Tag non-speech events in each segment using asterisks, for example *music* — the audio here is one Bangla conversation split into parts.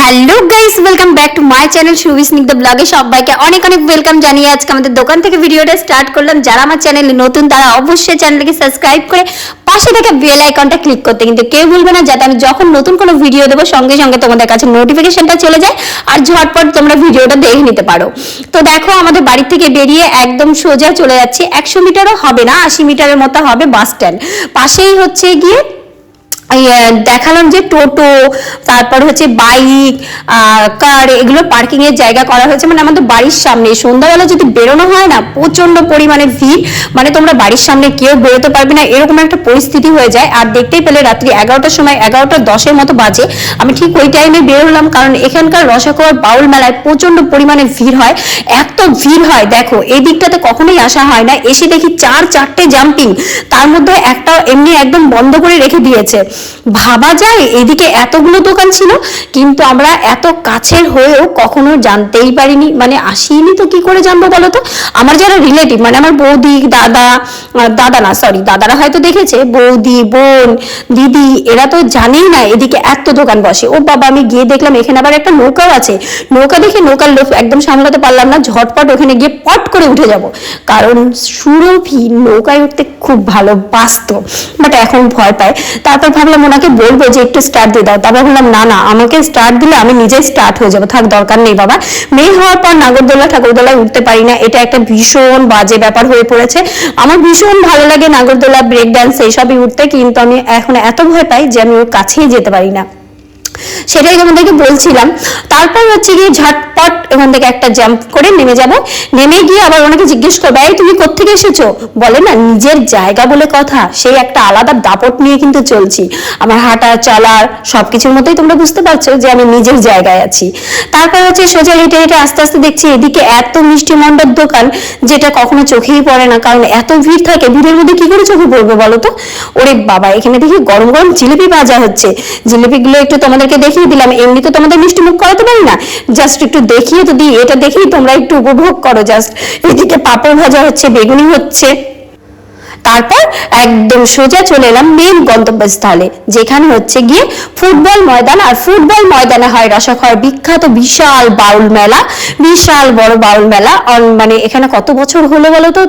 Hello guys, welcome back to my channel Subi Snigdha ব্লগে। সবাইকে অনেক অনেক ওয়েলকাম জানিয়ে আজকে আমাদের দোকান থেকে ভিডিওটা স্টার্ট করলাম। যারা আমার চ্যানেলে নতুন, তারা অবশ্যই চ্যানেলকে সাবস্ক্রাইব করে পাশে থাকা বেল আইকনটা ক্লিক করতে। কিন্তু কেউ ভুলবে না, যাতে আমি যখন নতুন কোনো ভিডিও দেবো, সঙ্গে সঙ্গে তোমাদের কাছে নোটিফিকেশনটা চলে যায় আর ঝটপট তোমরা ভিডিওটা দেখে নিতে পারো। তো দেখো, আমাদের বাড়ি থেকে বেরিয়ে একদম সোজা চলে যাচ্ছি। একশো মিটারও হবে না, আশি মিটারের মতো হবে বাস স্ট্যান্ড। পাশেই হচ্ছে গিয়ে দেখালাম যে টোটো, তারপর হচ্ছে বাইক কার, এগুলো পার্কিং এর জায়গা করা হয়েছে। মানে আমাদের বাড়ির সামনে। সন্ধ্যাবেলা যদি বেরোনো হয় না প্রচণ্ড পরিমাণে ভিড়। মানে তোমরা বাড়ির সামনে কেউ বেরোতে পারবে না। এরকম একটা পরিস্থিতি হয়ে যায়। আর দেখতেই পেলে রাত্রি এগারোটার সময় এগারোটা দশের মতো বাজে। আমি ঠিক ওই টাইমে বেরোলাম কারণ এখানকার রসাকোয়ার বাউল মেলায় প্রচণ্ড পরিমাণে ভিড় হয়। এত ভিড় হয়, দেখো, এই দিকটাতে কখনোই আসা হয় না। এসে দেখি চার চারটে জাম্পিং তার মধ্যে একটা এমনি একদম বন্ধ করে রেখে দিয়েছে। ভাবা যায়? এদিকে এতগুলো দোকান ছিল, কিন্তু আমরা এত কাছের হয়েও কখনো জানতেই পারিনি। মানে আসিনি তো কি করে জানব বলো তো? আমার যারা রিলেটিভ মানে আমার বৌদি, দাদা দাদা না সরি দাদারা হয়তো দেখেছে, বৌদি, বোন, দিদি, এরা তো জানেই না এদিকে এত দোকান বসে। ও বাবা, আমি গিয়ে দেখলাম, এখানে আবার একটা নৌকাও আছে। নৌকা দেখে নৌকার লোক একদম সামলাতে পারলাম না, ঝটপট ওখানে গিয়ে পট করে উঠে যাব। কারণ সুরভি নৌকায় উঠতে খুব ভালো বাঁচত বাট এখন ভয় পায়। তারপর ভাবলাম ওনাকে বলব যে একটু স্টার্ট দিয়ে দাও। তারপর বললাম না না, আমাকে স্টার্ট দিলে আমি নিজেই স্টার্ট হয়ে যাব। থাক, দরকার নেই বাবা। মেয়ে হওয়ার পর নাগরদোলা, ঠাকুরদোলায় উঠতে পারি না। এটা একটা ভীষণ বাজে ব্যাপার হয়ে পড়েছে। আমার ভীষণ ভালো লাগে নাগরদোলা ব্রেক ডান্স এইসবই উঠতে। কিন্তু আমি এখন এত ভয় পাই যে আমি ওর কাছেই যেতে পারি না। সেটাই তোমাদেরকে বলছিলাম। তারপর হচ্ছে গিয়ে ঝটপট ওখান থেকে একটা জাম্প করে নেমে যাব। নেমে গিয়ে আবার ওনাকে জিজ্ঞেস করবে, এই, তুমি কোত্থেকে এসেছ? বলে, না, নিজের জায়গা বলে কথা। সেই একটা আলাদা দাপট নিয়ে কিন্তু চলছি। আমার হাঁটা, চলার সবকিছুর মতোই তোমরা বুঝতে পারছ যে আমি নিজের জায়গায় আছি। তারপর হচ্ছে সোজা হেঁটে হেঁটে আস্তে আস্তে দেখছি এদিকে এত মিষ্টি মন্ডপ দোকান যেটা কখনো চোখেই পড়ে না, কারণ এত ভিড় থাকে। ভিড়ের মধ্যে কি করে চোখে পড়বে বলো তো? ওরে বাবা, এখানে দেখি গরম গরম জিলিপি ভাজা হচ্ছে। জিলিপিগুলো একটু তোমাদেরকে দেখিয়ে দিলাম এমনি তো তোমাদের মিষ্টি মুখ করাতে পারি না। জাস্ট একটু দেখিয়ে তো দিই, এটা দেখেই তোমরা একটু উপভোগ করো জাস্ট এদিকে পাপড় ভাজা হচ্ছে, বেগুনি হচ্ছে। তারপর একদম সোজা চলে এলাম মেন গন্তব্যস্থলে, যেখানে হচ্ছে গিয়ে ফুটবল ময়দান, আর ফুটবল ময়দানে হয় রসখর, বিখ্যাত বিশাল বাউল মেলা, বিশাল বড় বাউল মেলা মানে এখানে কত বছর হলো বলো তো?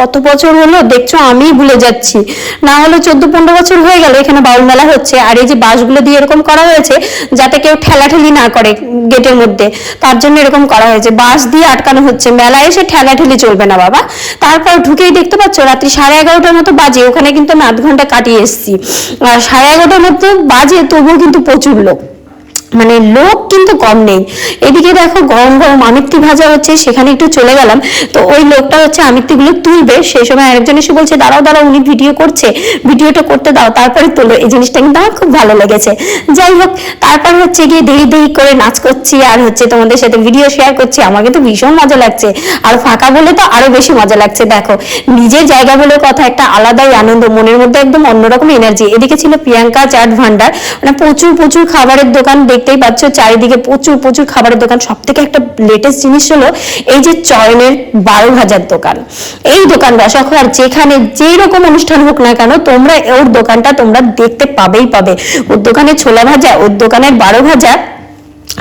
কত বছর হলো? দেখছ আমি ভুলে যাচ্ছি। না হলে চোদ্দ পনেরো বছর হয়ে গেল এখানে বাউল মেলা হচ্ছে। আর এই যে বাসগুলো দিয়ে এরকম করা হয়েছে, যাতে কেউ ঠেলাঠেলি না করে গেটের মধ্যে, তার জন্য এরকম করা হয়েছে। বাস দিয়ে আটকানো হচ্ছে। মেলায় এসে ঠেলাঠেলি চলবে না, বাবা। তারপর ঢুকেই দেখতে পাচ্ছ, রাত্রি সাড়ে এগারোটার মতো বাজে। ওখানে কিন্তু আমি আধ ঘণ্টা কাটিয়ে এসেছি। আর সাড়ে এগারোটার মতো বাজে, তবুও কিন্তু প্রচুর লোক। মানে লোক কিন্তু কম নেই। এদিকে দেখো গরম গরম আমিত্তি ভাজা হচ্ছে, সেখানে একটু চলে গেলাম। তো ওই লোকটা হচ্ছে আমিত্তিগুলো তুলবে। সেই সময় আরেকজন এসে বলছে, দাঁড়াও দাঁড়াও, উনি ভিডিও করছে। ভিডিওটা করতে দাও, তারপরে তোলো এই জিনিসটা কিন্তু আমার খুব ভালো লেগেছে। যাই হোক, তারপর হচ্ছে গিয়ে দেরি দেরি করে নাচ করছি আর হচ্ছে তোমাদের সাথে ভিডিও শেয়ার করছি। আমাকে তো ভীষণ মজা লাগছে। আর ফাঁকা বলে তো আরও বেশি মজা লাগছে, দেখো। নিজের জায়গা বলে কথা একটা আলাদাই আনন্দ, মনের মধ্যে একদম অন্যরকম এনার্জি এদিকে ছিল প্রিয়াঙ্কা চাট ভান্ডার। মানে প্রচুর প্রচুর খাবারের দোকান দেখতেই পাচ্ছ, চারিদিকে প্রচুর প্রচুর খাবারের দোকান। সব থেকে একটা লেটেস্ট জিনিস হলো এই যে চয়নের বারো হাজার দোকান। এই দোকান রসাখোয়ার যেখানে যেই রকম অনুষ্ঠান হোক না কেন, তোমরা ওর দোকানটা তোমরা দেখতে পাবেই পাবে। ওর দোকানে ছোলা ভাজা, ওর দোকানের বারো ভাজা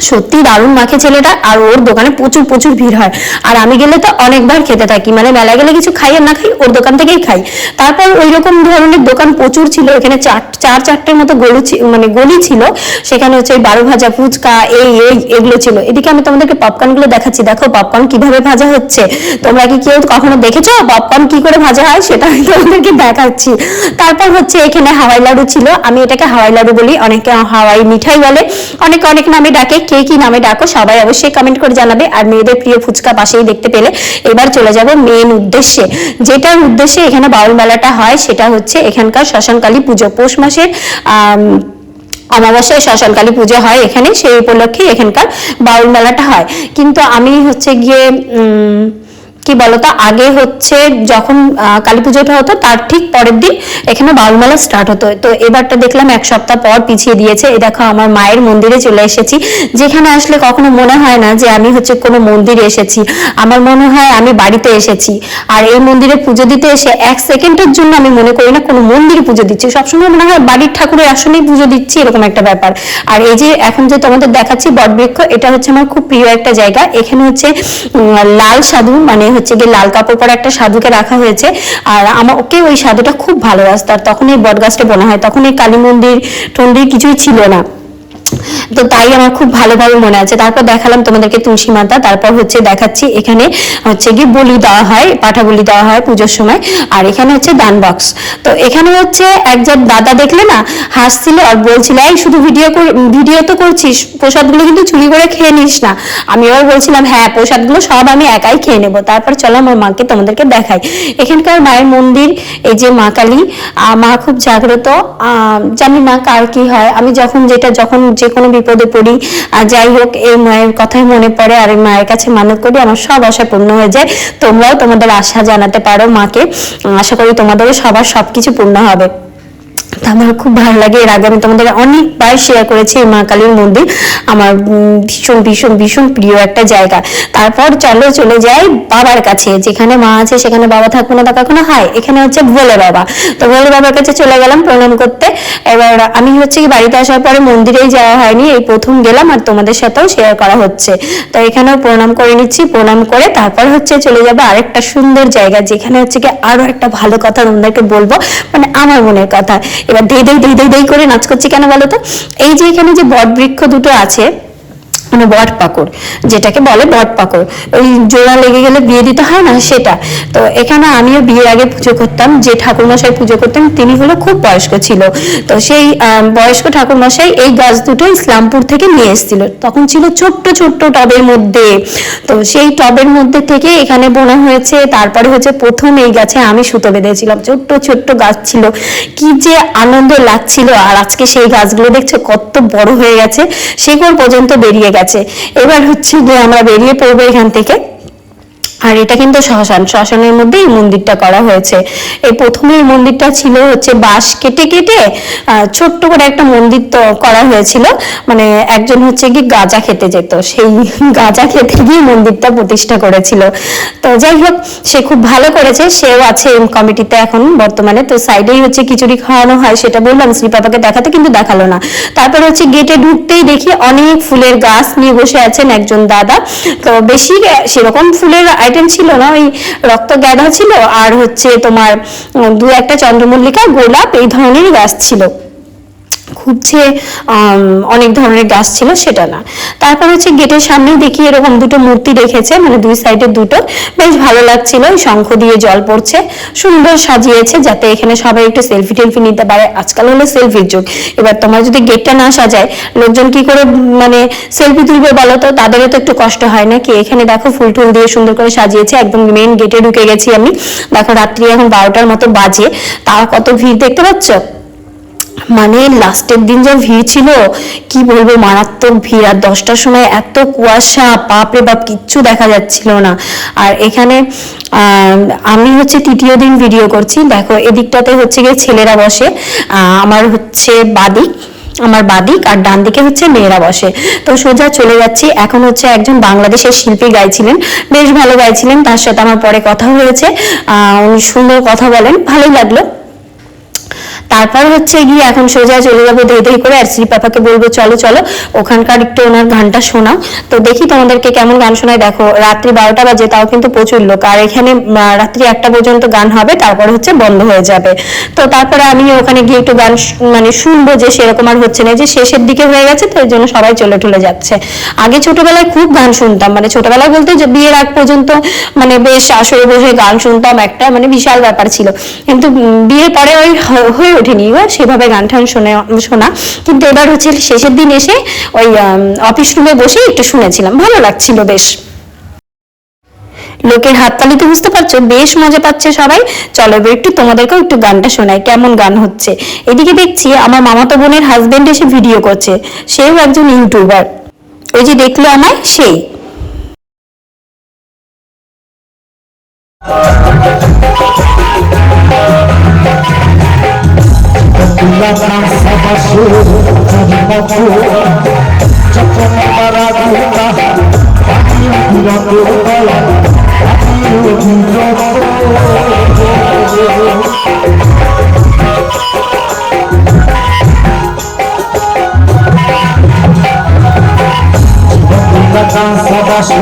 সত্যি দারুণ মাখে ছেলেটা, আর ওর দোকানে প্রচুর প্রচুর ভিড় হয়। আর আমি গেলে তো অনেকবার খেতে থাকি মানে মেলা গেলে কিছু খাই আর না খাই, ওর দোকান থেকেই খাই। তারপর ওই রকম ধরনের দোকান প্রচুর ছিল, এখানে চার চার, চারটের মতো গলি মানে গলি ছিল। সেখানে হচ্ছে ওই বারো ভাজা ফুচকা, এই এই, এগুলো ছিল। এদিকে আমি তোমাদেরকে পপকর্নগুলো দেখাচ্ছি। দেখো পপকর্ন কীভাবে ভাজা হচ্ছে। তোমরা কি কেউ কখনো দেখেছ পপকর্ন কি করে ভাজা হয়? সেটা আমি তোমাদেরকে দেখাচ্ছি। তারপর হচ্ছে এখানে হাওয়াই লাডু ছিল। আমি এটাকে হাওয়াই লাডু বলি, অনেকে হাওয়াই মিঠাই বলে। অনেকে, অনেক নামে ডাকে। কে কি নামে ডাকো সবাই অবশ্যই কমেন্ট করে জানাবে। আর মেয়েদের প্রিয় ফুচকা পাশেই দেখতে পেলে এবার চলে যাব মেন উদ্দেশ্যে। যেটার উদ্দেশ্যে এখানে বাউল মেলাটা হয় সেটা হচ্ছে এখানকার শ্মশানকালী পুজো। পৌষ মাসের অমাবস্যায় শ্মশানকালী পুজো হয় এখানে, সেই উপলক্ষে এখানকার বাউল মেলাটা হয়। কিন্তু আমি হচ্ছে গিয়ে কি বলতো আগে হচ্ছে যখন কালী পুজোটা হতো, তার ঠিক পরের দিন এখানে বাউলমেলা স্টার্ট হতো। তো এবারটা দেখলাম এক সপ্তাহ পর পিছিয়ে দিয়েছে। এই দেখো, আমার মায়ের মন্দিরে চলে এসেছি। যেখানে আসলে কখনো মনে হয় না যে আমি হচ্ছে কোনো মন্দিরে এসেছি। আমার মনে হয় আমি বাড়িতে এসেছি। আর এই মন্দিরে পুজো দিতে এসে এক সেকেন্ডের জন্য আমি মনে করি না কোনো মন্দিরে পুজো দিচ্ছি। সবসময় মনে হয় বাড়ির ঠাকুরের আসলেই পুজো দিচ্ছি, এরকম একটা ব্যাপার। আর এই যে এখন যে তোমাদের দেখাচ্ছি বটবৃক্ষ, এটা হচ্ছে আমার খুব প্রিয় একটা জায়গা। এখানে হচ্ছে লাল সাধু মানে হচ্ছে গিয়ে লাল কাপড় পরা একটা সাধুকে রাখা হয়েছে। আর আমাকে ওই সাধুটা খুব ভালোবাসত। আর তখন এই বটগাছটা বোনা হয়। তখন এই কালী মন্দির টন্দির কিছুই ছিল না। তো তাই আমার খুব ভালোভাবে মনে আছে। তারপর দেখালাম তোমাদেরকে তুলসী মাতা, তারপর হচ্ছে দেখাচ্ছি এখানে হচ্ছে কি বলি দেওয়া হয় পাঠা বলি দেওয়া হয় পুজোর সময়। আর এখানে হচ্ছে দান বক্স তো এখানে হচ্ছে একজন দাদা দেখলে না, হাসছিল আর বলছিল, এই শুধু ভিডিও ভিডিও তো করছিস, প্রসাদগুলো কিন্তু চুরি করে খেয়ে নিস না। আমি আবার বলছিলাম হ্যাঁ প্রসাদগুলো সব আমি একাই খেয়ে নেব। তারপর চলো আমার মাকে তোমাদেরকে দেখাই। এখানকার মায়ের মন্দির, এই যে মা কালী মা খুব জাগ্রত। জানি না কার কি হয়। আমি যখন যেটা, যখন যে কোনো বিপদে পড়ি। আর যাই হোক, এই মায়ের কথাই মনে পড়ে আর এই মায়ের কাছে মানত করি, আমার সব আশা পূর্ণ হয়ে যায়। তোমরাও তোমাদের আশা জানাতে পারো মাকে। আশা করি তোমাদেরও সবার সবকিছু পূর্ণ হবে। তা আমার খুব ভালো লাগে। এর আগে আমি তোমাদের অনেকবার শেয়ার করেছি মা কালীর মন্দির। আমার ভীষণ ভীষণ ভীষণ প্রিয় একটা জায়গা। তারপর চলো, চলে যাই বাবার কাছে। যেখানে মা আছে, সেখানে বাবা থাকবে না তা কখনো হয়। এখানে হচ্ছে ভোলে বাবা। তো ভোলে বাবার কাছে চলে গেলাম প্রণাম করতে। এবার আমি হচ্ছে কি বাড়িতে আসার পরে মন্দিরেই যাওয়া হয়নি। এই প্রথম গেলাম আর তোমাদের সাথেও শেয়ার করা হচ্ছে। তো এখানেও প্রণাম করে নিচ্ছি, প্রণাম করে তারপর হচ্ছে চলে যাব আরেকটা সুন্দর জায়গা, যেখানে হচ্ছে কি আরও একটা ভালো কথা তোমাদেরকে বলব। মানে আমার মনের কথা। এবার দেই দেই দেই দেই করে নাচ করছি কেন বলো তো? এই যে এখানে যে বট বৃক্ষ দুটো আছে মানে বট পাকড়, যেটাকে বলে বট পাকড়। ওই জোড়া লেগে গেলে বিয়ে দিতে হয় না? সেটা। তো এখানে আমিও বিয়ের আগে পুজো করতাম, যে ঠাকুরমশাই পুজো করতেন তিনি হলো খুব বয়স্ক ছিল। তো সেই বয়স্ক ঠাকুরমশাই এই গাছ দুটো ইসলামপুর থেকে নিয়ে এসেছিল। তখন ছিল ছোট্ট ছোট্ট টবের মধ্যে। তো সেই টবের মধ্যে থেকে এখানে বোনা হয়েছে। তারপরে হচ্ছে প্রথম এই গাছে আমি সুতো বেঁধেছিলাম। ছোট্ট ছোট্ট গাছ ছিল। কি যে আনন্দ লাগছিল। আর আজকে সেই গাছগুলো দেখছ, কত বড় হয়ে গেছে। সেগুলো পর্যন্ত বেরিয়ে গেছে। এবার হচ্ছে যে আমরা বেরিয়ে পড়ব এখান থেকে। আর এটা কিন্তু শ্মশান, শ্মশানের মধ্যে এই মন্দিরটা করা হয়েছে। এই প্রথমে এই মন্দিরটা ছিল হচ্ছে বাঁশ কেটে কেটে ছোট্ট করে একটা মন্দির তো করা হয়েছিল। মানে একজন হচ্ছে কি গাঁজা খেতে যেত, সেই গাঁজা খেতে গিয়ে মন্দিরটা প্রতিষ্ঠা করেছিল। তো যাই হোক, সে খুব ভালো করেছে, সেও আছে কমিটিতে এখন বর্তমানে। তো সাইডেই হচ্ছে খিচুড়ি খাওয়ানো হয়, সেটা বললাম, শ্রী পাপাকে দেখাতে কিন্তু দেখাল না। তারপর হচ্ছে গেটে ঢুকতেই দেখি অনেক ফুলের গাছ নিয়ে বসে আছেন একজন দাদা। তো বেশি সেরকম ফুলের আইটেম ছিল না, ওই রক্ত গাঁদা ছিল আর হচ্ছে তোমার দু একটা চন্দ্রমল্লিকা, গোলাপ, এই ধরনেরই গাছ ছিল। খুব যে অনেক ধরনের গাছ ছিল সেটা না। তারপর হচ্ছে গেটের সামনেই দেখি এরকম দুটো মূর্তি রেখেছে মানে দুই সাইডে দুটো। বেশ ভালো লাগছিল শঙ্খ দিয়ে জল পড়ছে। সুন্দর সাজিয়েছে যাতে এখানে সবাই একটু সেলফি টেলফি নিতে পারে। আজকাল হলো সেলফির যুগ। এবার তোমার যদি গেটটা না সাজায়, লোকজন কি করে মানে সেলফি তুলবে বলো তো? তাদেরও তো একটু কষ্ট হয় না কি? এখানে দেখো ফুল টুল দিয়ে সুন্দর করে সাজিয়েছে, একদম মেন গেটে ঢুকে গেছি আমি। দেখো রাত্রি এখন বারোটার মতো বাজে। তা কত ভিড় দেখতে পাচ্ছ? মানে লাস্টের দিন যা ভিড় ছিল, কি বলব, মারাত্মক ভিড়। আর দশটার সময় এত কুয়াশা, বাপরে বাপ, কিচ্ছু দেখা যাচ্ছিল না। আর এখানে আমি হচ্ছে তৃতীয় দিন ভিডিও করছি। দেখো, এদিকটাতে হচ্ছে গিয়ে ছেলেরা বসে। আমার হচ্ছে বাদিক আমার বাদিক আর ডান দিকে হচ্ছে মেয়েরা বসে। তো সোজা চলে যাচ্ছি। এখন হচ্ছে একজন বাংলাদেশের শিল্পী গাইছিলেন। বেশ ভালো গাইছিলেন। তার সাথে আমার পরে কথা হয়েছে। উনি সুন্দর কথা বলেন। ভালোই লাগল। তারপর হচ্ছে গিয়ে এখন সোজা চলে যাব দেই দেই করে, আর শ্রী পাপাকে বলব, চলো চলো, ওখানকার একটু ওনার গানটা শোনাও। তো দেখি তোমাদেরকে কেমন গান শোনায়। দেখো, রাত্রি বারোটা বাজে, তাও কিন্তু প্রচুর লোক। আর এখানে রাত্রি একটা পর্যন্ত গান হবে, তারপর হচ্ছে বন্ধ হয়ে যাবে। তো তারপরে আমি ওখানে গিয়ে একটু গান মানে শুনব যে সেরকম আর হচ্ছে না। যে শেষের দিকে হয়ে গেছে, তো জন্য সবাই চলে টলে যাচ্ছে। আগে ছোটবেলায় খুব গান শুনতাম। মানে ছোটবেলায় বলতে যে বিয়ের আগ পর্যন্ত মানে বেশ আসরে বসে গান শুনতাম। একটা মানে বিশাল ব্যাপার ছিল। কিন্তু বিয়ের পরে ওই হয়ে ওঠেনি। এবার সেভাবে গান টান শুনে, শোনা। কিন্তু এবার হচ্ছে শেষের দিন এসে ওই অফিস রুমে বসে একটু শুনেছিলাম। ভালো লাগছিল বেশ। লোকের হাততালিতে বুঝতে পারছ, বেশ মজা পাচ্ছে সবাই। চলো এবার একটু তোমাদেরকেও একটু গানটা শোনাই, কেমন গান হচ্ছে। এদিকে দেখছি আমার মামাতো বোনের হাজবেন্ড এসে ভিডিও করছে। সেও একজন ইউটিউবার ওই যে দেখল আমায়, সেই। উল্লাসা সাবাসু চন্দ্রপু চপন মারা গুলা পাখি বিরত বলা পাখি বিরত সাবাসু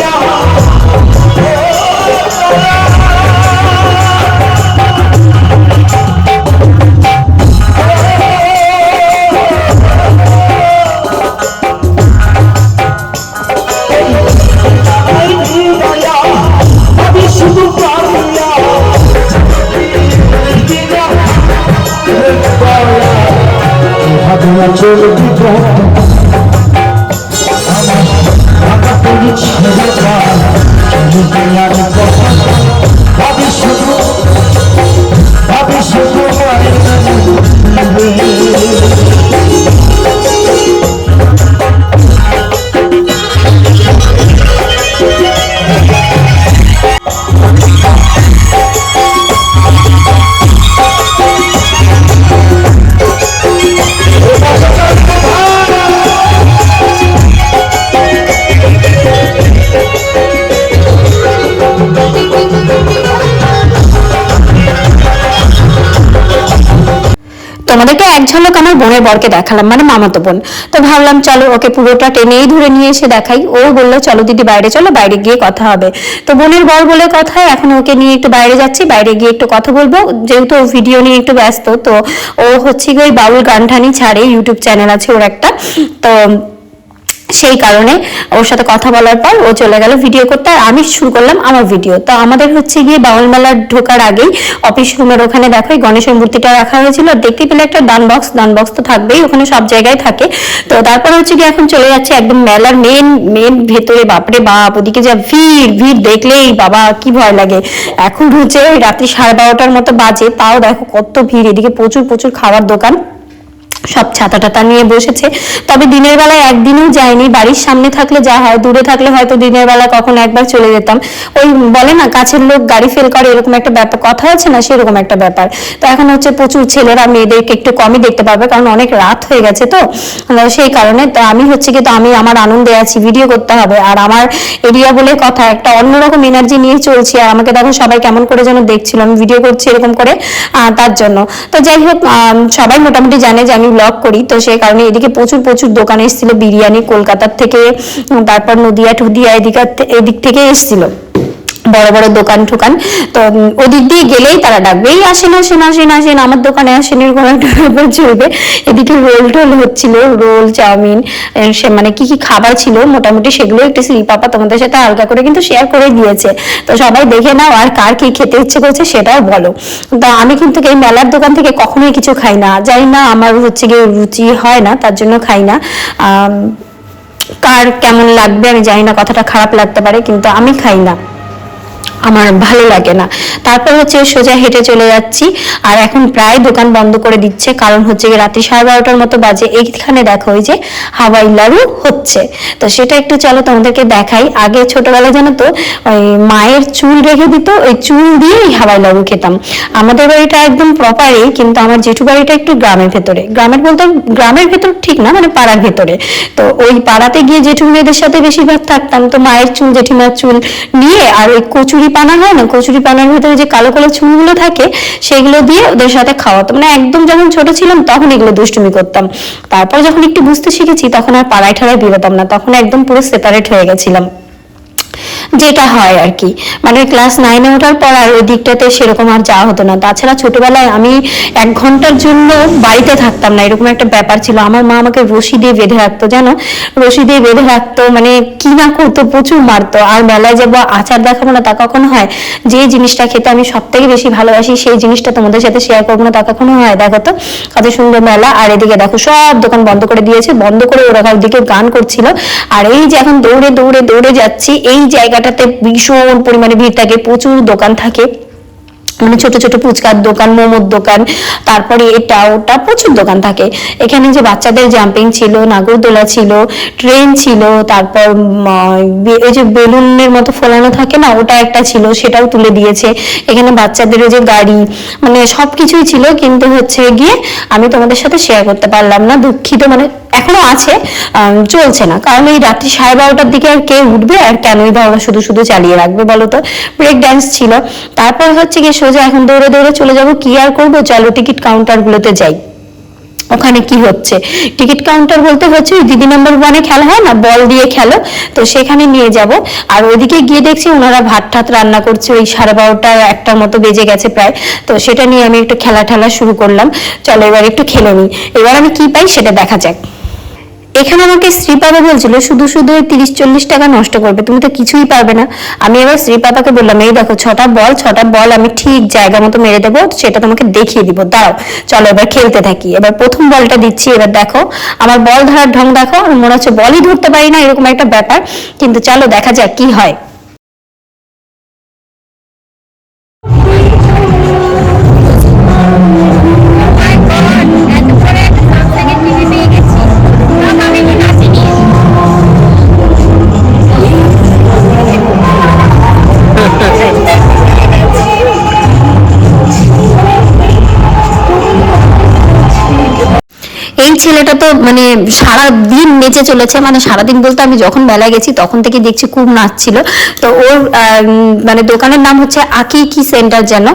ভাবনা চলবি ভাবি আমার বরকে দেখালাম মানে মামাতো বোন। তো ভাবলাম, চলো ওকে পুরোটা টেনেই ধরে নিয়ে এসে দেখাই। ও বলল, চলো দিদি বাইরে, চলো বাইরে গিয়ে কথা হবে। তো বোনের বর বলে কথা, এখন ওকে নিয়ে একটু বাইরে যাচ্ছি, বাইরে গিয়ে একটু কথা বলব। যেহেতু ভিডিও নিয়ে একটু ব্যস্ত, তো ও হচ্ছে ওই বাউল গান ঠানি ছাড়ে, ইউটিউব চ্যানেল আছে ওর একটা। তো সেই কারণে ওর সাথে কথা বলার পর ও চলে গেল ভিডিও করতে। আর আমি শুরু করলাম আমার ভিডিও তো আমাদের হচ্ছে গিয়ে বাউল মেলার ঢোকার আগেই অফিস রুমের ওখানে দেখো, এই গণেশের মূর্তিটা রাখা হয়েছিল। আর দেখতে পেলে একটা দান বক্স দান বক্স তো থাকবেই, ওখানে সব জায়গায় থাকে। তো তারপর হচ্ছে গিয়ে এখন চলে যাচ্ছে একদম মেলার মেন মেন ভেতরে। বাপরে বাপ, ওদিকে যা ভিড় ভিড় দেখলেই বাবা, কি ভয় লাগে। এখন হচ্ছে রাত্রি সাড়ে বারোটার মতো বাজে, তাও দেখো কত ভিড়। এদিকে প্রচুর প্রচুর খাওয়ার দোকান। সব ছাতা টাতা নিয়ে বসেছে। তবে দিনের বেলায় একদিনও যায়নি। বাড়ির সামনে থাকলে যা হয়, দূরে থাকলে হয়তো দিনের বেলা কখন একবার চলে যেতাম। ওই বলে না, কাছের লোক গাড়ি ফেল করে, এরকম একটা ব্যাপার, কথা আছে না? সেরকম একটা ব্যাপার। তো এখন হচ্ছে প্রচুর ছেলেরা মেয়েদেরকে একটু কমই দেখতে পারবে কারণ অনেক রাত হয়ে গেছে তো। সেই কারণে তো আমি হচ্ছে কি, তো আমি আমার আনন্দে আছি ভিডিও করতে হবে। আর আমার এরিয়া বলে কথা, একটা অন্যরকম এনার্জি নিয়ে চলছি। আর আমাকে দেখো সবাই কেমন করে যেন দেখছিল। আমি ভিডিও করছি এরকম করে তার জন্য। তো যাই হোক সবাই মোটামুটি জানে যে আমি ব্লগ করি, তো সেই কারণে এদিকে প্রচুর প্রচুর দোকান এসেছিল, বিরিয়ানি কলকাতার থেকে তারপর নদিয়া ঠুদিয়া এদিক এদিক থেকে এসেছিল। বড় বড় দোকান ঠোকান। তো ওদিক দিয়ে গেলেই তারা ডাকবে, এই আসেন আসেন আসেন আসেন, আমার দোকানে আসেন। এরকম একটা চলবে। এদিকে রোল টোল হচ্ছিল, রোল, চাউমিন সে মানে কি কি খাবার ছিল, মোটামুটি সেগুলো একটু শ্রী পাপা তোমাদের সাথে হালকা করে কিন্তু শেয়ার করে দিয়েছে। তো সবাই দেখে নাও আর কার কি খেতে ইচ্ছে করছে সেটাও বলো। তো আমি কিন্তু এই মেলার দোকান থেকে কখনোই কিছু খাই না। জানি না আমার হচ্ছে গিয়ে রুচি হয় না, তার জন্য খাই না। কার কেমন লাগবে আমি জানি না, কথাটা খারাপ লাগতে পারে, কিন্তু আমি খাই না। আমার ভালো লাগে না। তারপর হচ্ছে সোজা হেঁটে চলে যাচ্ছি। আর এখন প্রায় দোকান বন্ধ করে দিচ্ছে। কারণ হচ্ছে রাত্রি সাড়ে বারোটার মতো বাজে। এইখানে দেখো ওই যে হাওয়াই লাড়ু হচ্ছে। তো সেটা একটু চলো তোমাদেরকে দেখাই। আগে ছোটবেলায় জানো তো, ওই মায়ের চুল রেখে দিত, ওই চুল দিয়েই হাওয়াই লাড়ু খেতাম। আমাদের বাড়িটা একদম প্রপারই কিন্তু আমার জেঠু বাড়িটা একটু গ্রামের ভেতরে। গ্রামের বলতে গ্রামের ভেতর ঠিক না মানে পাড়ার ভেতরে। তো ওই পাড়াতে গিয়ে জেঠু মেয়েদের সাথে বেশিরভাগ থাকতাম। তো মায়ের চুল, জেঠিমার চুল নিয়ে আর ওই কচুরি পানা হয় না? কচুরি পানার ভেতরে যে কালো কালো চুলগুলো থাকে, সেগুলো দিয়ে ওদের সাথে খাওয়াতো মানে একদম যখন ছোট ছিলাম, তখন এগুলো দুষ্টুমি করতাম। তারপর যখন একটু বুঝতে শিখেছি, তখন আর পাড়ায় ঠাড়ায় বেরোতাম না। তখন একদম পুরো সেপারেট হয়ে গেছিলাম। যেটা হয় আর কি। মানে ক্লাস নাইনে ওঠার পর আর ওই দিকটাতে সেরকম আর যাওয়া হতো না। তাছাড়া ছোটবেলায় আমি এক ঘণ্টার জন্য বাড়িতে থাকতাম না, এরকম একটা ব্যাপার ছিল। আমার মা আমাকে রশি দিয়ে বেঁধে রাখতো, জানো? রশি দিয়ে বেঁধে রাখতো মানে কি না করতো, প্রচুর মারতো। আর মেলায় যাব, আচার দেখাবো না, তা কখনো হয়? যে জিনিসটা খেতে আমি সব থেকে বেশি ভালোবাসি, সেই জিনিসটা তোমাদের সাথে শেয়ার করব না, তা কখনো হয়? দেখো তো, কত সুন্দর মেলা। আর এদিকে দেখো, সব দোকান বন্ধ করে দিয়েছে। বন্ধ করে ওরা দিকে গান করছিল। আর এই যে এখন দৌড়ে দৌড়ে দৌড়ে যাচ্ছি, এই জায়গাটাতে ভীষণ পরিমাণে ভিড় থাকে, প্রচুর দোকান থাকে। মানে ছোট ছোট ফুচকার দোকান, মোমোর দোকান, তারপরে এটা ওটা প্রচুর দোকান থাকে। এখানে যে বাচ্চাদের জাম্পিং ছিল, নাগরদোলা ছিল ট্রেন ছিল, তারপর এই যে বেলুনের মতো ফোলানো থাকে না, ওটা একটা ছিল, সেটাও তুলে দিয়েছে। এখানে বাচ্চাদের ওই যে গাড়ি মানে সব কিছুই ছিল, কিন্তু হচ্ছে গিয়ে আমি তোমাদের সাথে শেয়ার করতে পারলাম না, দুঃখিত মানে এখনও আছে চলছে না। কারণ এই রাত্রি সাড়ে বারোটার দিকে আর কে উঠবে আর কেনই বা ওরা শুধু শুধু চালিয়ে রাখবে বলো তো? ব্রেক ড্যান্স ছিল। তারপর হচ্ছে গিয়ে সোজা এখন দৌড়ে দৌড়ে চলে যাব। কি আর করব? চলো টিকিট কাউন্টারগুলোতে যাই। ওখানে কি হচ্ছে? টিকিট কাউন্টার বলতে হচ্ছে দিদি নাম্বার ওয়ানে খেলা, হয় না? বল দিয়ে খেলো। তো সেখানে নিয়ে যাব। আর ওইদিকে গিয়ে দেখছি ওনারা ভাত ঠাত রান্না করছে। ওই সাড়ে বারোটা একটার মতো বেজে গেছে প্রায়। তো সেটা নিয়ে আমি একটু খেলা ঠেলা শুরু করলাম। চলো এবার একটু খেলে নিই। এবার আমি কি পাই সেটা দেখা যাক। এখানে আমাকে শ্রী পাপা বলছিল, শুধু শুধু ওই তিরিশ, চল্লিশ টাকা নষ্ট করবে, তুমি তো কিছুই পারবে না। আমি এবার শ্রী পাপাকে বললাম, এই দেখো, ছটা বল ছটা বল আমি ঠিক জায়গা মতো মেরে দেবো, সেটা তোমাকে দেখিয়ে দিব দাও চলো এবার খেলতে থাকি। এবার প্রথম বলটা দিচ্ছি, এবার দেখো, আমার বল ধরার ঢং দেখো আমার মনে হচ্ছে বলই ধরতে পারি না, এরকম একটা ব্যাপার। কিন্তু চলো, দেখা যাক কি হয়। এই ছেলেটা তো মানে সারা দিন নেচে চলেছে। মানে সারাদিন বলতে আমি যখন মেলায় গেছি তখন থেকে দেখছি খুব নাচছিল। তো ওর মানে দোকানের নাম হচ্ছে আকি কি সেন্টার যেন।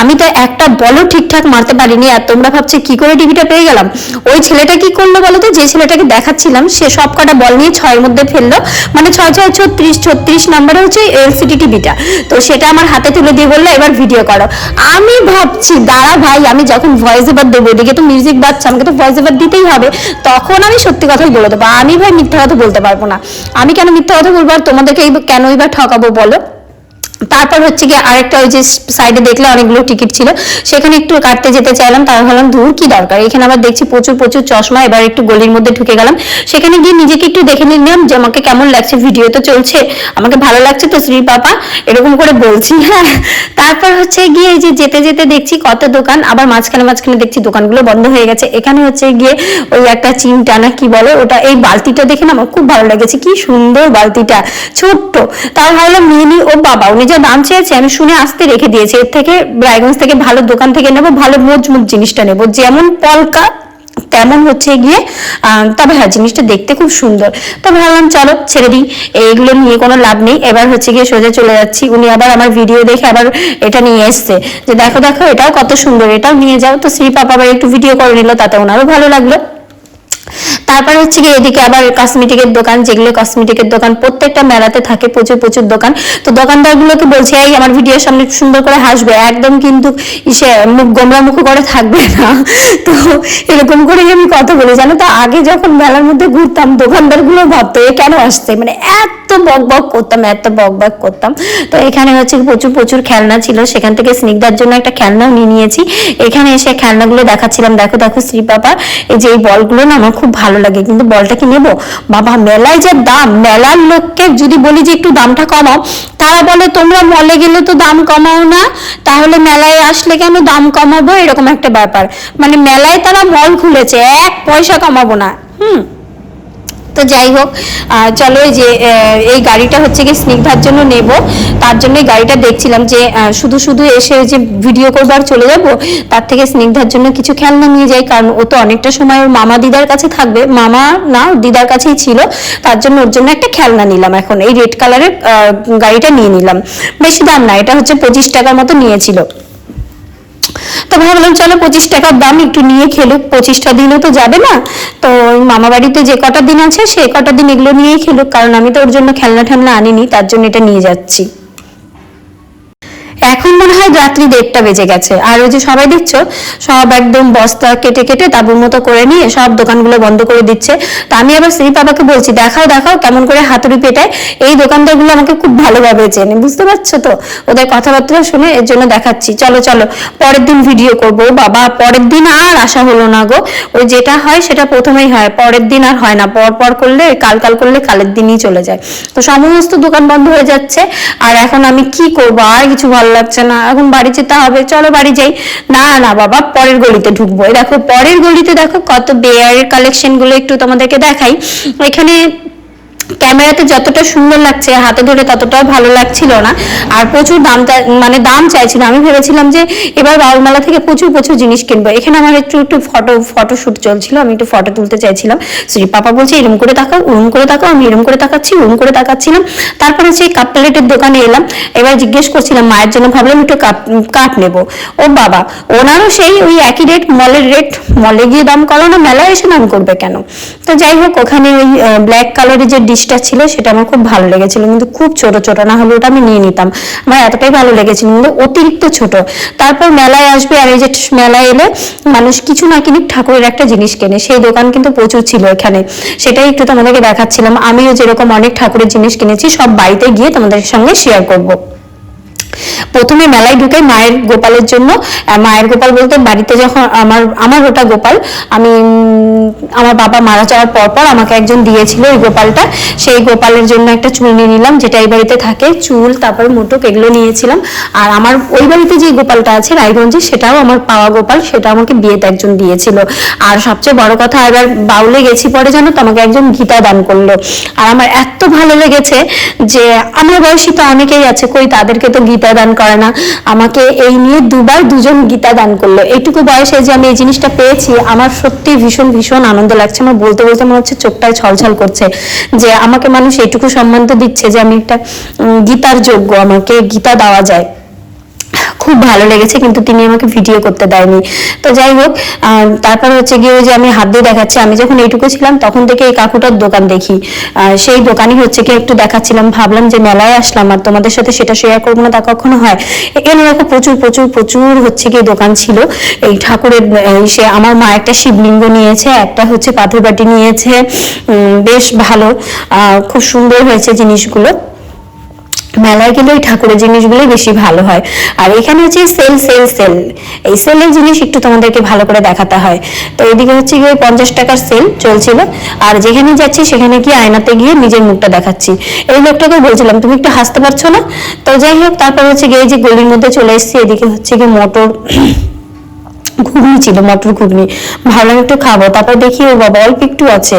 আমি তো একটা বলও ঠিকঠাক মারতে পারিনি। আর তোমরা ভাবছে কি করে টিভিটা পেয়ে গেলাম? ওই ছেলেটা কি করল বলো তো? যে ছেলেটাকে দেখাচ্ছিলাম, সে সব কটা বল নিয়ে ছয়ের মধ্যে ফেলল। মানে ছয় ছয়, ছত্রিশ ছত্রিশ নাম্বারে হচ্ছে এলসিডি টিভিটা। তো সেটা আমার হাতে তুলে দিয়ে বলল, এবার ভিডিও করো। আমি ভাবছি, দাঁড়া ভাই, আমি যখন ভয়েস এবার দেবো, এদিকে তো মিউজিক বাজছে, আমাকে তো ভয়েস এবার দিতেই হবে, তখন আমি সত্যি কথাই বলে দেবো। আমি ভাই মিথ্যা কথা বলতে পারব না। আমি কেন মিথ্যা কথা বলব? আর তোমাদেরকে এই কেনই ঠকাবো বলো? তারপর হচ্ছে কি আরেকটা ওই যে সাইডে দেখলে অনেকগুলো টিকিট ছিল, সেখানে একটু কাটতে যেতে চাইলাম তার ভাবলাম দূর কি দরকার? এখানে আবার দেখছি প্রচুর প্রচুর চশমা, এবার একটু গলির মধ্যে ঢুকে গেলাম। সেখানে গিয়ে নিজেকে একটু দেখে নিলাম যে আমাকে কেমন লাগছে ভিডিও তো চলছে, আমাকে ভালো লাগছে তো শ্রী পাপা, এরকম করে বলছি হ্যাঁ। তারপর হচ্ছে গিয়ে এই যে যেতে যেতে দেখছি কত দোকান, আবার মাঝখানে মাঝখানে দেখছি দোকানগুলো বন্ধ হয়ে গেছে। এখানে হচ্ছে গিয়ে ওই একটা চিমটা না কি বলে, ওটা এই বালতিটা দেখে না আমার খুব ভালো লেগেছে, কি সুন্দর বালতিটা, ছোট্ট। তাও ভাবলাম নিই ও বাবা, উনি যা দাম চেয়েছে, আমি শুনে আসতে রেখে দিয়েছি। এর থেকে ব্রাইগঞ্জ থেকে ভালো দোকান থেকে নেব, ভালো মজবুত জিনিসটা নেব। যেমন পলকা, তেমন হচ্ছে গিয়ে তবে হ্যাঁ জিনিসটা দেখতে খুব সুন্দর। তবে ভাবলাম, চলো ছেড়ে দিই। এইগুলো নিয়ে কোনো লাভ নেই। এবার হচ্ছে গিয়ে সোজা চলে যাচ্ছি। উনি আবার আমার ভিডিও দেখে আবার এটা নিয়ে এসছে। যে দেখো দেখো, এটাও কত সুন্দর, এটাও নিয়ে যাও। তো শ্রী পাপা আবার একটু ভিডিও করে নিল, তাতে ওনারও ভালো লাগল। তারপর হচ্ছে কি এদিকে আবার কসমেটিকের দোকান, যেগুলো কসমেটিকের দোকান, প্রত্যেকটা মেলাতে থাকে প্রচুর প্রচুর দোকান। তো দোকানদারগুলোকে বলছি, এই, আমার ভিডিওর সামনে সুন্দর করে হাসবে। একদম কিন্তু ইসে মুখ গোমরা মুখ করে থাকবে না। *laughs* তো এরকম করেই আমি কথা বলি। জানো তো, আগে যখন মেলার মধ্যে ঘুরতাম, দোকানদারগুলো ভাবতো, এ কেন আসছে? মানে এত বক বক করতাম, এত বক বক করতাম। তো এখানে হচ্ছে প্রচুর প্রচুর খেলনা ছিল, সেখান থেকে স্নিগ্ধার জন্য একটা খেলনাও নিয়ে নিয়েছি। এখানে এসে খেলনাগুলো দেখাচ্ছিলাম, দেখো দেখো শ্রী বাবা এই যে এই বলগুলো না আমার খুব ভালো লাগে, কিন্তু বলটা কি নেব? বাবা, মেলায় যে দাম, মেলার লোককে যদি বলি যে একটু দামটা কমাও, তারা বলে, তোমরা মলে গেলে তো দাম কমাও না, তাহলে মেলায় আসলে কেন দাম কমাবো? এরকম একটা ব্যাপার। মানে মেলায় তারা মল খুলেছে, এক পয়সা কমাবো না। হুম। তো যাই হোক চলো এই যে এই গাড়িটা হচ্ছে কি স্নিগ্ধার জন্য নেব। তার জন্য এই গাড়িটা দেখছিলাম যে শুধু শুধু এসে যে ভিডিও করব আর চলে যাব, তার থেকে স্নিগ্ধার জন্য কিছু খেলনা নিয়ে যাই, কারণ ও তো অনেকটা সময় ওর মামা দিদার কাছে থাকবে। মামা না দিদার কাছেই ছিল। তার জন্য ওর জন্য একটা খেলনা নিলাম এখন। এই রেড কালারের গাড়িটা নিয়ে নিলাম। বেশি দাম না, এটা হচ্ছে পঁচিশ টাকার মতো নিয়েছিল। তো ভাবলাম, চলো পঁচিশ টাকার দাম একটু নিয়ে খেলুক। পঁচিশটা দিনও তো যাবে না। তো মামা বাড়িতে যে কটা দিন আছে, সে কটা দিন এগুলো নিয়েই খেলুক। কারণ আমি তো ওর জন্য খেলনা ঠেলনা আনিনি, তার জন্য এটা নিয়ে যাচ্ছি। এখন মনে হয় রাত্রি দেড়টা বেজে গেছে। আর ওই যে সবাই দেখছ, সব একদম বস্তা কেটে কেটে তাবুর মতো করে নিয়ে সব দোকানগুলো বন্ধ করে দিচ্ছে। তো আমি আবার শ্রী বাবাকে বলছি, দেখাও দেখাও কেমন করে হাতুড়ি পেটায়। এই দোকানদারগুলো আমাকে খুব ভালোভাবে চেনে, বুঝতে পারছ তো? ওদের কথাবার্তা শুনে এর জন্য দেখাচ্ছি। চলো চলো, পরের দিন ভিডিও করব। বাবা, পরের দিন আর আসা হলো না গো। ওই যেটা হয় সেটা প্রথমেই হয়, পরের দিন আর হয় না। পর পর করলে, কাল কাল করলে কালের দিনই চলে যায়। তো সমস্ত দোকান বন্ধ হয়ে যাচ্ছে। আর এখন আমি কি করব? আর কিছু ভালো লাগছে না। এখন বাড়ি যেতে হবে। চলো বাড়ি যাই। না না, বাবা, পরের গলিতে ঢুকবো। দেখো, পরের গলিতে দেখো কত বেয়ারের কালেকশনগুলো একটু তোমাদেরকে দেখাই। এখানে ক্যামেরাতে যতটা সুন্দর লাগছে, হাতে ধরে ততটাও ভালো লাগছিল না। আর প্রচুর দাম মানে দাম চাইছিল। আমি ভেবেছিলাম যে এবার বাউলমালা থেকে প্রচুর প্রচুর জিনিস কিনবো। এখানে আমার একটু একটু ফটো ফটোশ্যুট চলছিল। আমি একটু ফটো তুলতে চাইছিলাম। শ্রী পাপা বলছে, এরম করে তাকাও ওরম করে তাকাও, আমি এরম করে তাকাচ্ছি ওরম করে তাকাচ্ছিলাম। তারপরে সেই কাপ প্লেটের দোকানে এলাম। এবার জিজ্ঞেস করছিলাম, মায়ের জন্য ভাবলাম একটু কাপ কাপ নেব। ও বাবা, ওনারও সেই ওই একই রেট মলের রেট মলে গিয়ে দাম করো না মেলায় এসে দাম করবে কেন? তো যাই হোক, ওখানে ওই ব্ল্যাক কালারের যে ডিশটা ছিল, সেটা আমার খুব ভালো লেগেছিল। কিন্তু খুব ছোট ছোট না হলে ওটা আমি নিয়ে নিতাম। আমার এতটাই ভালো লেগেছিল, কিন্তু অতিরিক্ত ছোট। তারপর মেলায় আসবে আর এই যে মেলায় এলে মানুষ কিছু না কিনুক ঠাকুরের একটা জিনিস কেনে। সেই দোকান কিন্তু প্রচুর ছিল এখানে। সেটাই একটু তোমাদেরকে দেখাচ্ছিলাম। আমিও যেরকম অনেক ঠাকুরের জিনিস কিনেছি, সব বাড়িতে গিয়ে তোমাদের সঙ্গে শেয়ার করব। প্রথমে মেলায় ঢুকে মায়ের গোপালের জন্য মায়ের গোপাল বলতে বাড়িতে যখন আমার আমার ওটা গোপাল, আমি আমার বাবা মারা যাওয়ার পর আমাকে একজন দিয়েছিল এই গোপালটা। সেই গোপালের জন্য একটা চুল নিয়ে নিলাম, যেটা এই বাড়িতে থাকে, চুল, তারপর মুটুক, এগুলো নিয়েছিলাম। আর আমার ওই বাড়িতে যে গোপালটা আছে, রায়গঞ্জে, সেটাও আমার পাওয়া গোপাল, সেটা আমাকে বিয়েতে একজন দিয়েছিল। আর সবচেয়ে বড় কথা, এবার বাউলে গেছি পরে জানো তো, আমাকে একজন গীতা দান করল। আর আমার এত ভালো লেগেছে যে, আমার বয়সী তো অনেকেই আছে, কই তাদেরকে তো গীতা দান করে না। আমাকে এই নিয়ে দুবার দুজন গীতা দান করল। এইটুকু বয়সে যে আমি এই জিনিসটা পেয়েছি, আমার সত্যি ভীষণ ভীষণ আনন্দ লাগছে। আমার বলতে বলতে মনে হচ্ছে চোখটায় ছলছল করছে যে আমাকে মানুষ এইটুকু সম্মান তো দিচ্ছে যে আমি একটা গীতার যোগ্য, আমাকে গীতা দেওয়া যায়। খুব ভালো লেগেছে, কিন্তু তিনি আমাকে ভিডিও করতে দেয়নি। তো যাই হোক তারপর হচ্ছে গিয়ে যে আমি হাত দিয়ে দেখাচ্ছি, আমি যখন এইটুকু ছিলাম, তখন থেকে এই কাকুটার দোকান দেখি। সেই দোকানই হচ্ছে কি একটু দেখাচ্ছিলাম, ভাবলাম যে মেলায় আসলাম, আর তোমাদের সাথে সেটা শেয়ার করব না তা কখনো হয়? এখানে দেখো প্রচুর প্রচুর প্রচুর হচ্ছে কি দোকান ছিল। এই ঠাকুরের সে আমার মা একটা শিবলিঙ্গ নিয়েছে, একটা হচ্ছে পাথর বাটি নিয়েছে বেশ ভালো খুব সুন্দর হয়েছে জিনিসগুলো। মেলায় গেলে ওই ঠাকুরের জিনিসগুলোই বেশি ভালো হয়। আর এখানে হচ্ছে সেল সেল সেল এই সেলের জিনিস একটু তোমাদেরকে ভালো করে দেখাতে হয়। তো এদিকে হচ্ছে গিয়ে পঞ্চাশ টাকার সেল চলছিল। আর যেখানে যাচ্ছি সেখানে গিয়ে আয়নাতে গিয়ে নিজের মুখটা দেখাচ্ছি। এই লোকটাকে বলছিলাম, তুমি একটু হাসতে পারছ না? তো যাই হোক, তারপর হচ্ছে গিয়ে যে গলির মধ্যে চলে এসেছি, এদিকে হচ্ছে গিয়ে মোটর ঘুগনি ছিল, মটর ঘুগনি। ভাবলাম একটু খাব, তারপর দেখি ও বাবা অল্প একটু আছে।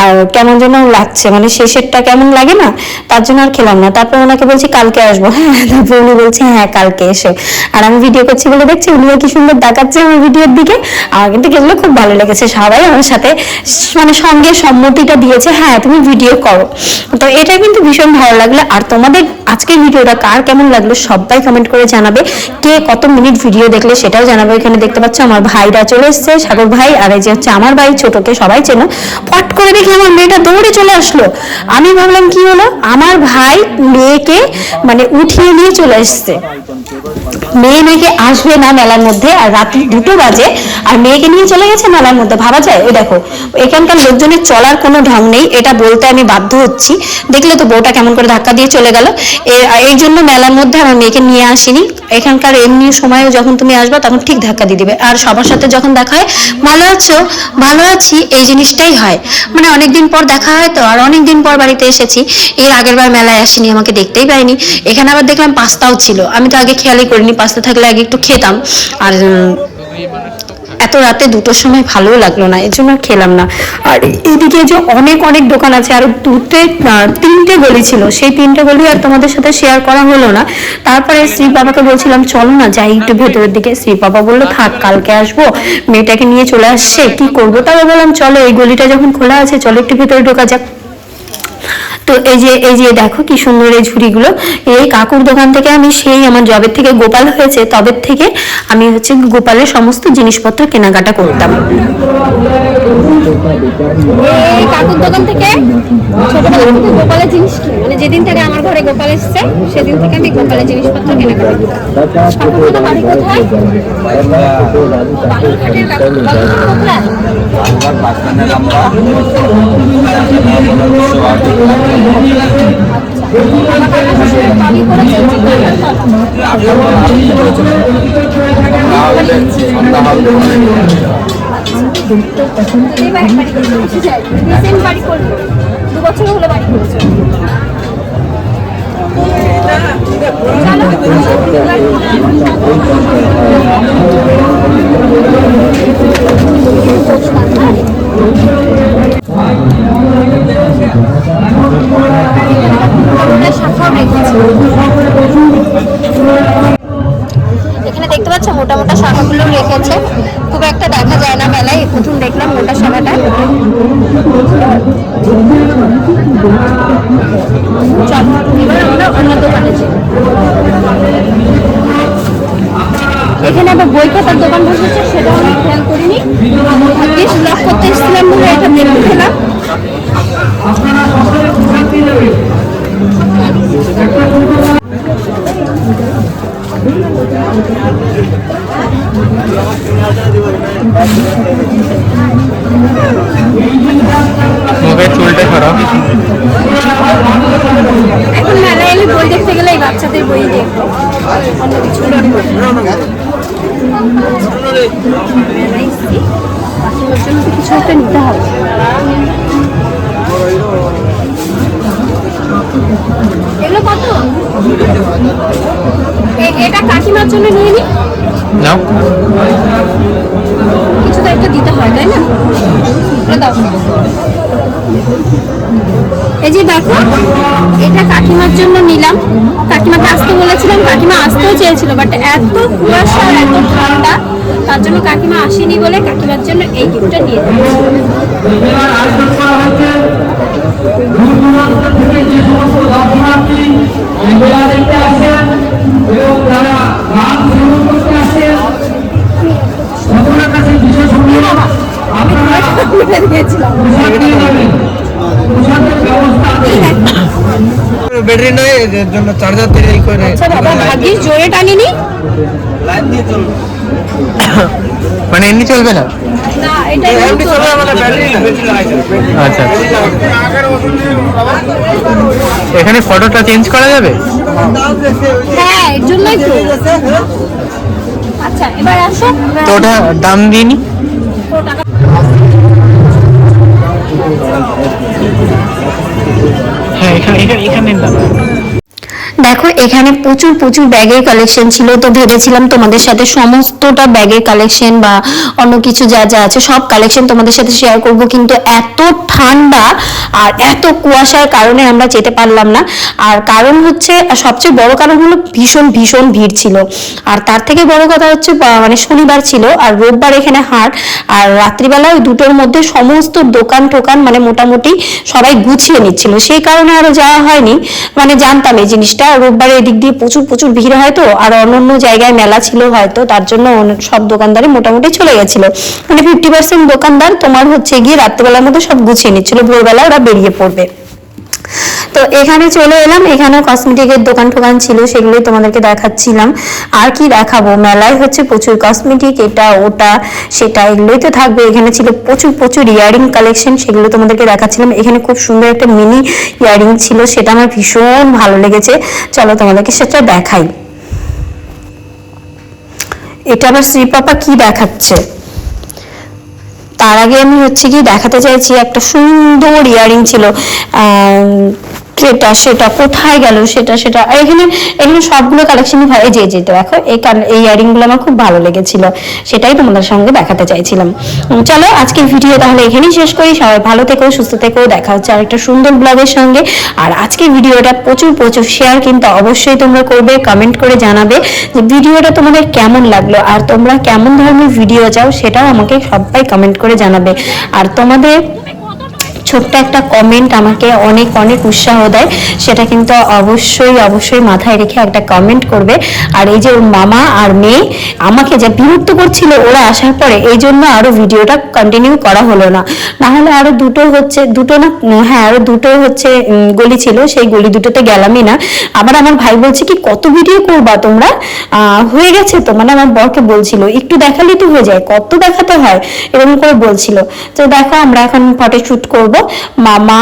আর কেমন যেন লাগছে মানে শেষেরটা কেমন লাগে না, তার জন্য আর খেলাম না। তারপর ওনাকে বলছি, কালকে আসব। হ্যাঁ *laughs* তারপর উনি বলছে হ্যাঁ কালকে এসো। আর আমি ভিডিও করছি বলে দেখছি উনিও কি সুন্দর দেখাচ্ছে আমার ভিডিওর দিকে। আমার কিন্তু এগুলো খুব ভালো লেগেছে, সবাই আমার সাথে মানে সঙ্গে সম্মতিটা দিয়েছে হ্যাঁ তুমি ভিডিও করো। তো এটা কিন্তু ভীষণ ভালো লাগল। আর তোমাদের আজকের ভিডিওটা কার কেমন লাগল, সবাই কমেন্ট করে জানাবে। কে কত মিনিট ভিডিও দেখলে সেটাও জানাবে এখানে দেখতে পাচ্ছ। আমার ভাইরা চলে এসছে, সাগর ভাই, আর এই যে হচ্ছে আমার ভাই ছোটকে সবাই চেনো। ফট করে দেখি আমার মেয়েটা দৌড়ে চলে আসলো। আমি ভাবলাম কি হলো? আমার ভাই মেয়েকে মানে উঠিয়ে নিয়ে চলে এসছে। মেয়ে মেয়েকে আসবে না মেলার মধ্যে, আর রাত্রি দুটো বাজে, আর মেয়েকে নিয়ে চলে গেছে মেলার মধ্যে। ভাবা যায়? ওই দেখো, এখানকার লোকজনের চলার কোনো ঢং নেই, এটা বলতে আমি বাধ্য হচ্ছি। দেখলে তো বউটা কেমন করে ধাক্কা দিয়ে চলে গেল। এই জন্য মেলার মধ্যে আমার মেয়েকে নিয়ে আসিনি। এখানকার এমনি সময়ে যখন তুমি আসবে, তখন ঠিক ধাক্কা দিয়ে দিবে। আর সবার সাথে যখন দেখা হয়, ভালো আছো, ভালো আছি এই জিনিসটাই হয়। মানে অনেকদিন পর দেখা হয় তো, আর অনেকদিন পর বাড়িতে এসেছি। এর আগের বার মেলায় আসিনি, আমাকে দেখতেই পাইনি। এখানে আবার দেখলাম পাস্তাও ছিল। আমি তো আগে খেয়ালই করিনি পাস্তা থাকলে আগে একটু খেতাম। আর এত রাতে দুটোর সময় ভালো লাগল না, এর জন্য খেলাম না। আর এদিকে যে অনেক অনেক দোকান আছে, আর দুটো তিনটে গলি ছিল। সেই তিনটে গলি আর তোমাদের সাথে শেয়ার করা হলো না। তারপরে শ্রী বাবাকে বলছিলাম, চলো না, যাই একটু ভেতরের দিকে। শ্রী বাবা বলল, থাক, কালকে আসব। মেয়েটাকে নিয়ে চলে আসছে, কি করব? তারপর বললাম, চলো, এই গলিটা যখন খোলা আছে, চলো একটু ভেতরে ঢোকা যাক। তো এই যে এই যে দেখো কি সুন্দর এই ঝুড়িগুলো। এই কাকুর দোকান থেকে আমি সেই আমার জবের থেকে গোপাল হয়েছে তবের থেকে আমি হচ্ছে গোপালের সমস্ত জিনিসপত্র কেনাকাটা করতাম। এই কাকুর দোকান থেকে ছোটবেলা থেকে গোপালের জিনিস মানে যেদিন থেকে আমার ঘরে গোপাল এসছে সেদিন থেকে আমি গোপালের জিনিসপত্র কেনাকাটা করি। কাকুর দাদা বাড়ি কোথায়? বালুরঘাটের দু বছর হলো বাড়ি করেছে বই দেখব অন্য কিছু বাচ্চাদের জন্য কিছু একটা নিতে হবে। এগুলো কত? এটা কাকিমার জন্য নিয়ে নি। নাও। কিছু তো একটা দিতে হয় তাই না? দাও। এই যে দেখো এটা কাকিমার জন্য নিলাম। কাকিমাকে আসতে বলেছিলাম কাকিমা আসতেও চেয়েছিল বাট এত কুয়াশা আর এত ঠান্ডা তার জন্য কাকিমা আসেনি বলে কাকিমার জন্য এই গিফটটা নিয়ে দিলাম ব্যাটারি নয় এর জন্য চার্জার এই করে আচ্ছা বাবা জোরে টানিনি মানে এমনি চলবে না আচ্ছা আচ্ছা। এখানে ফটোটা চেঞ্জ করা যাবে? হ্যাঁ এর জন্যই তো। আচ্ছা এবার আসো। তো ওটা দাম দিইনি হ্যাঁ এখানে এখানে এখানে দাম। দেখো, এখানে প্রচুর প্রচুর ব্যাগের কালেকশন ছিল তো ভেবেছিলাম তোমাদের সাথে সমস্তটা ব্যাগের কালেকশন বা অন্য কিছু যা যা আছে সব কালেকশন তোমাদের সাথে শেয়ার করব। কিন্তু এত ঠান্ডা আর এত কুয়াশার কারণে আমরা যেতে পারলাম না। আর কারণ হচ্ছে সবচেয়ে বড় কারণ হলো ভীষণ ভীষণ ভিড় ছিল। আর তার থেকে বড় কথা হচ্ছে মানে শনিবার ছিল আর রোববার এখানে হাট আর রাত্রিবেলা ওই দুটোর মধ্যে সমস্ত দোকান টোকান মানে মোটামুটি সবাই গুছিয়ে নিচ্ছিল। সেই কারণে আরও যাওয়া হয়নি। মানে জানতাম এই জিনিসটা। রোববারে এদিক দিয়ে প্রচুর প্রচুর ভিড় হয় তো, আর অন্য জায়গায় মেলা ছিল হয়তো, তার জন্য সব দোকানদারই মোটামুটি চলে গেছিল। মানে ফিফটি পার্সেন্ট দোকানদার, তোমার হচ্ছে গিয়ে রাত্রিবেলার মধ্যে সব গুছিয়ে নিচ্ছিল ভোরবেলা ওরা বেরিয়ে পড়বে। তো এখানে চলে এলাম। এখানে কসমেটিকের দোকান টোকান ছিল, সেগুলোই তোমাদেরকে দেখাচ্ছিলাম। আর কি দেখাবো? মেলায় হচ্ছে প্রচুর কসমেটিক এটা, ওটা, সেটা, এগুলোই তো থাকবে। এখানে ছিল প্রচুর প্রচুর ইয়ারিং কালেকশন সেগুলো তোমাদেরকে দেখাচ্ছিলাম। এখানে খুব সুন্দর একটা মিনি ইয়ারিং ছিল, সেটা আমার ভীষণ ভালো লেগেছে। চলো তোমাদেরকে সেটা দেখাই। এটা আবার শ্রীপাপা কি দেখাচ্ছে? তার আগে আমি হচ্ছে কি দেখাতে চাইছি, একটা সুন্দর ইয়ারিং ছিল আহ, সেটা কোথায় গেল সেটা সেটা আর এখানে এখানে সবগুলো কালেকশনই ভালো। এই যে যে দেখো এই এই ইয়ারিংগুলো আমার খুব ভালো লেগেছিল। সেটাই তোমাদের সঙ্গে দেখাতে চাইছিলাম। চলো আজকের ভিডিও তাহলে এখানেই শেষ করি। সবাই ভালো থেকো সুস্থ থেকো। দেখা হচ্ছে আরেকটা সুন্দর ব্লগের সঙ্গে। আর আজকের ভিডিওটা প্রচুর প্রচুর শেয়ার কিন্তু অবশ্যই তোমরা করবে কমেন্ট করে জানাবে যে ভিডিওটা তোমাদের কেমন লাগল। আর তোমরা কেমন ধরনের ভিডিও চাও সেটাও আমাকে সবাই কমেন্ট করে জানাবে। আর তোমাদের ছোট্ট একটা কমেন্ট আমাকে অনেক অনেক উৎসাহ দেয়। সেটা কিন্তু অবশ্যই অবশ্যই মাথায় রেখে একটা কমেন্ট করবে। আর এই যে ওর মামা আর মেয়ে, আমাকে যে বিরক্ত করছিল ওরা আসার পরে, এই জন্য আরও ভিডিওটা কন্টিনিউ করা হলো না। না হলে আরও দুটো হচ্ছে, দুটো না হ্যাঁ আরও দুটো হচ্ছে গলি ছিল। সেই গলি দুটোতে গেলামই না। আবার আমার ভাই বলছে, কি কত ভিডিও করবা তোমরা? হয়ে গেছে তো মানে আমার বরকে বলছিল, একটু দেখালেই তো হয়ে যায়, কত দেখাতে হয়? এরকম করে বলছিল। তো দেখো, আমরা এখন ফটো শ্যুট করব। মামা